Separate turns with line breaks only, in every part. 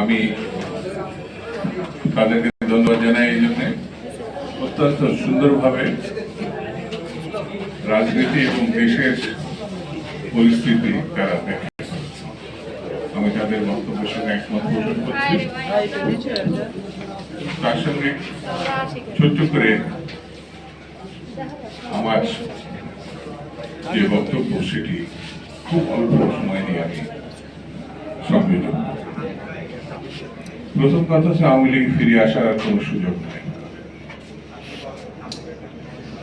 আমি তাদেরকে ধন্যবাদ জানাই এই জন্য। অত্যন্ত সুন্দরভাবে রাজনীতি এবং দেশের পরিস্থিতি তারা দেখে। আমি তাদের বক্তব্যের সঙ্গে একমত পোষণ করছি। তার সঙ্গে ছোট্ট করে আমার যে বক্তব্য, সেটি খুব অল্প সময় নিয়ে আমি সম্মিলিত প্রথম কথা হচ্ছে আওয়ামী লীগ ফিরে আসার আর কোনো সুযোগ নেই।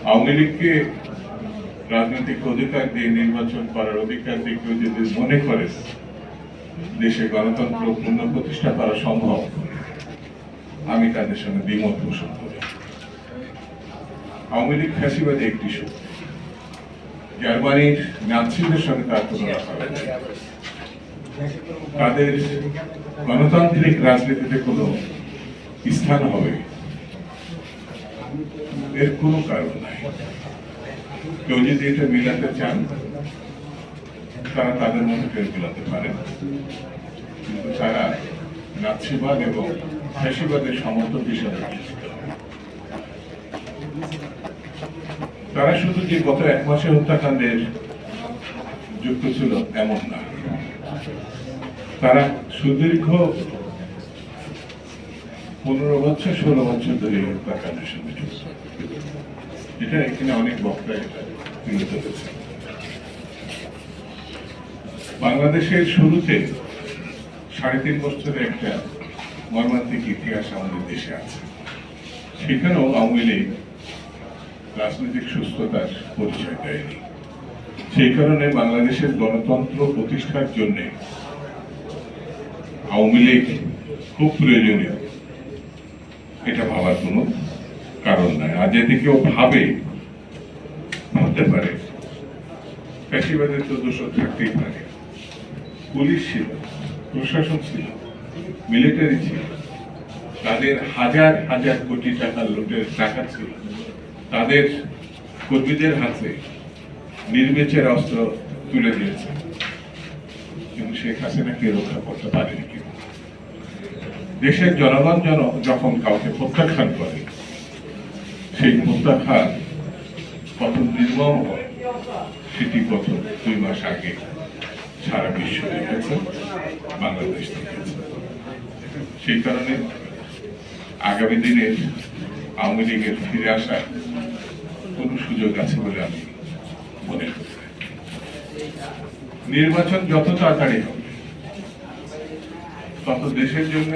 আওয়ামী লীগকে রাজনৈতিক অধিকার দিয়ে নির্বাচন করার অধিকার দিয়ে কেউ যদি মনে করে দেশে গণতন্ত্র পূর্ণ প্রতিষ্ঠা করা সম্ভব, আমি তাদের সঙ্গে দ্বিমত পোষণ করি। আওয়ামী লীগ ফ্যাসিবাদী একটি শক্তি। জার্মানির নাৎসিদের সঙ্গে তার তুলনা করা। তাদের গণতান্ত্রিক রাজনীতিতে কোনো স্থান হবে। এর কোনো কারণ নাই। কেউ যদি এটা মিলাতে চান, তারা তাদের মধ্যে কেউ মিলাতে পারে। কিন্তু তারা নাৎসিবাদ এবং ফ্যাসিবাদের সমর্থক হিসাবে তারা শুধু যে গত এক মাসে হত্যাকাণ্ডের যুক্ত ছিল, এমন না। তারা সুদীর্ঘ পনেরো বছর, ষোলো বছর ধরে এই হত্যাকাণ্ডের সঙ্গে যুক্ত। এটা এখানে অনেক বক্তা বাংলাদেশের শুরুতে সাড়ে তিন বছরের একটা মর্মান্তিক ইতিহাস আমাদের দেশে আছে। সেখানেও আওয়ামী লীগ রাজনৈতিক সুস্থতার পরিচয় দেয়নি। সেই কারণে বাংলাদেশের গণতন্ত্র প্রতিষ্ঠার জন্য আওয়ামী লীগ খুব প্রয়োজনীয়। এটা ভাবার কোনো কারণ নাই। আর যদি কেউ ভাবে, ভাবতে পারে। ফ্যাসিবাদের তো দোষর থাকতেই পারে। পুলিশ ছিল, প্রশাসন ছিল, মিলিটারি ছিল। তাদের হাজার হাজার কোটি টাকার লুটের টাকা ছিল। তাদের কর্মীদের হাতে নির্বিচার অস্ত্র তুলে দিয়েছে। কিন্তু শেখ হাসিনাকে রক্ষা করতে পারেনি দেশের জনগণ যেন যখন কাউকে প্রত্যাখ্যান করে, সেই প্রত্যাখ্যান কত নির্মম হয়, সেটি গত দুই মাস আগে সারা বিশ্ব দেখেছে, বাংলাদেশ দেখেছে। সেই কারণে আগামী দিনের আওয়ামী লীগের ফিরে আসার কোন সুযোগ আছে বলে আমি মনে করি নির্বাচন যত তাড়াতাড়ি হবে, তত দেশের জন্য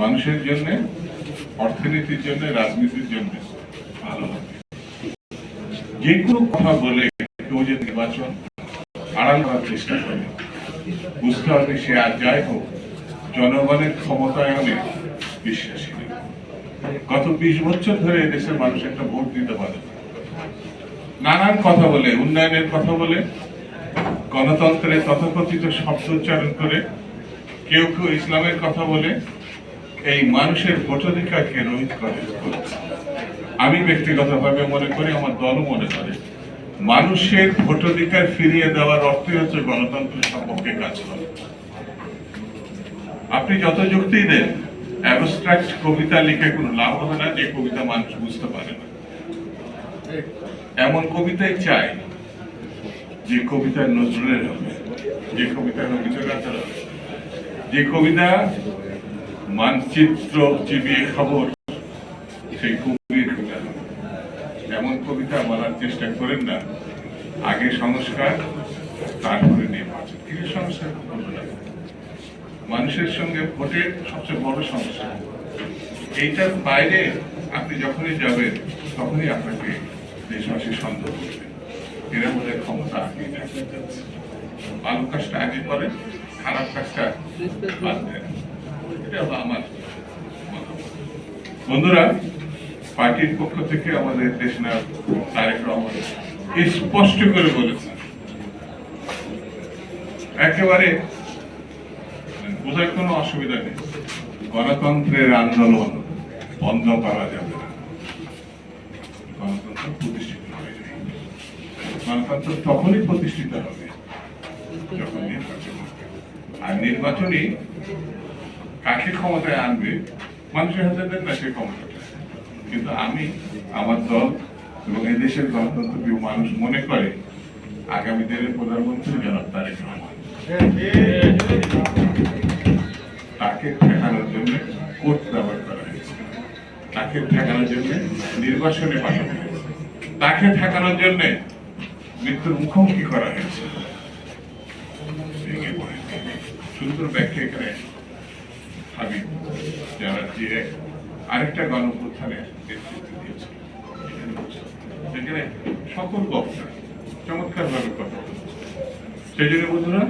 মানুষের জন্য, অর্থনীতির জন্য, রাজনীতির জন্য ভালো হবে। যে কোনো কথা বলে কেউ যে নির্বাচন আড়াল করার চেষ্টা করে। বুঝতে হবে সে আর যাই হোক, জনগণের ক্ষমতায়নে বিশ্বাসী গত বিশ বছর ধরে দেশের মানুষ একটা ভোট দিতে পারে নানান কথা বলে, উন্নয়নের কথা বলে, গণতন্ত্রের তথাকথিত শব্দ উচ্চারণ করে, কেউ কেউ ইসলামের কথা বলে এই মানুষের ভোটাধিকারকে রোহিত করে। আমি ব্যক্তিগতভাবে মনে করি, আমার দলও মনে করে, মানুষের ভোটাধিকার ফিরিয়ে দেওয়ার অর্থই হচ্ছে গণতন্ত্রের সপক্ষে কাজ করা আপনি যত যুক্তি দেন অ্যাবস্ট্রাক্ট কবিতা লিখে কোনো লাভ হবে না, যে কবিতা মানুষ বুঝতে পারে না এমন কবিতাই চাই, যে কবিতা নজরুলের হবে, যে কবিতা রবীন্দ্রনাথের হবে, যে কবিতা মানচিত্র চিবিয়ে খবর, সেই কবির কবিতা। এমন কবিতা বলার চেষ্টা করেন না, আগে সংস্কার, তারপরে নির্বাচন। কিছু সংস্কার করব মানুষের সঙ্গে ভোটের সবচেয়ে বড় সমস্যা। এইটার বাইরে আপনি যখনই যাবেন, তখনই আপনাকে দেশবাসী সন্দেহ করবে। এরা বোধহয় ক্ষমতা আগে ভালো কাজটা আগে করে খারাপ কাজটা বাদ দেন। বন্ধুরা, পার্টির পক্ষ থেকে আমাদের দেশ তারেক রহমান স্পষ্ট করে বলেছেন। একেবারে বোঝার কোনো অসুবিধা নেই। গণতন্ত্রের আন্দোলন বন্ধ করা যাবে না। গণতন্ত্র প্রতিষ্ঠিত যায় গণতন্ত্র তখনই প্রতিষ্ঠিত হবে যখন নির্বাচন আর নির্বাচনই কাকে ক্ষমতায় আনবে, মানুষের হাতে দেন না সেই ক্ষমতাটা। কিন্তু আমি, আমার দল এবং এদেশের গণতন্ত্র প্রিয় মানুষ মনে করে, আগামী দিনের প্রধানমন্ত্রী জনাব তারেক রহমান। তাকে ঠেকানোর জন্য কোর্ট ব্যবহার করা হয়েছে। তাকে ঠেকানোর জন্য নির্বাচনে পাঠানো হয়েছে। তাকে ঠেকানোর জন্য মৃত্যুর মুখোমুখি করা হয়েছে। সুন্দর ব্যাখ্যা এখানে আমি যারা দিয়ে আরেকটা নেতৃত্ব সেখানে সকল বক্তা চমৎকার ভাবে কথা বলেছে সেই জন্য বন্ধুরা,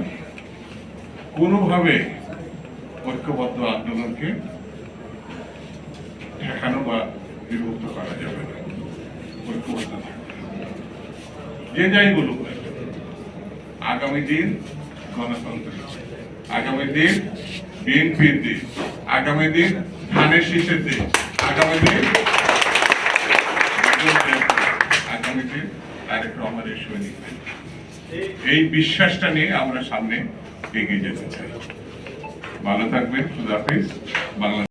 কোনোভাবে ঐক্যবদ্ধ আন্দোলনকে ঠেকানো বা বিভক্ত করা যাবে না। ঐক্যবদ্ধ যে যাই বলুক আগামী দিন গণতন্ত্র আগামী দিন দিন আগামী দিন ধানের শীষের দিন। আগামী দিন আগামী দিন সৈনিক এই বিশ্বাসটা নিয়ে আমরা সামনে এগিয়ে যেতে চাই। ভালো থাকবেন খুদাফিজ বাংলা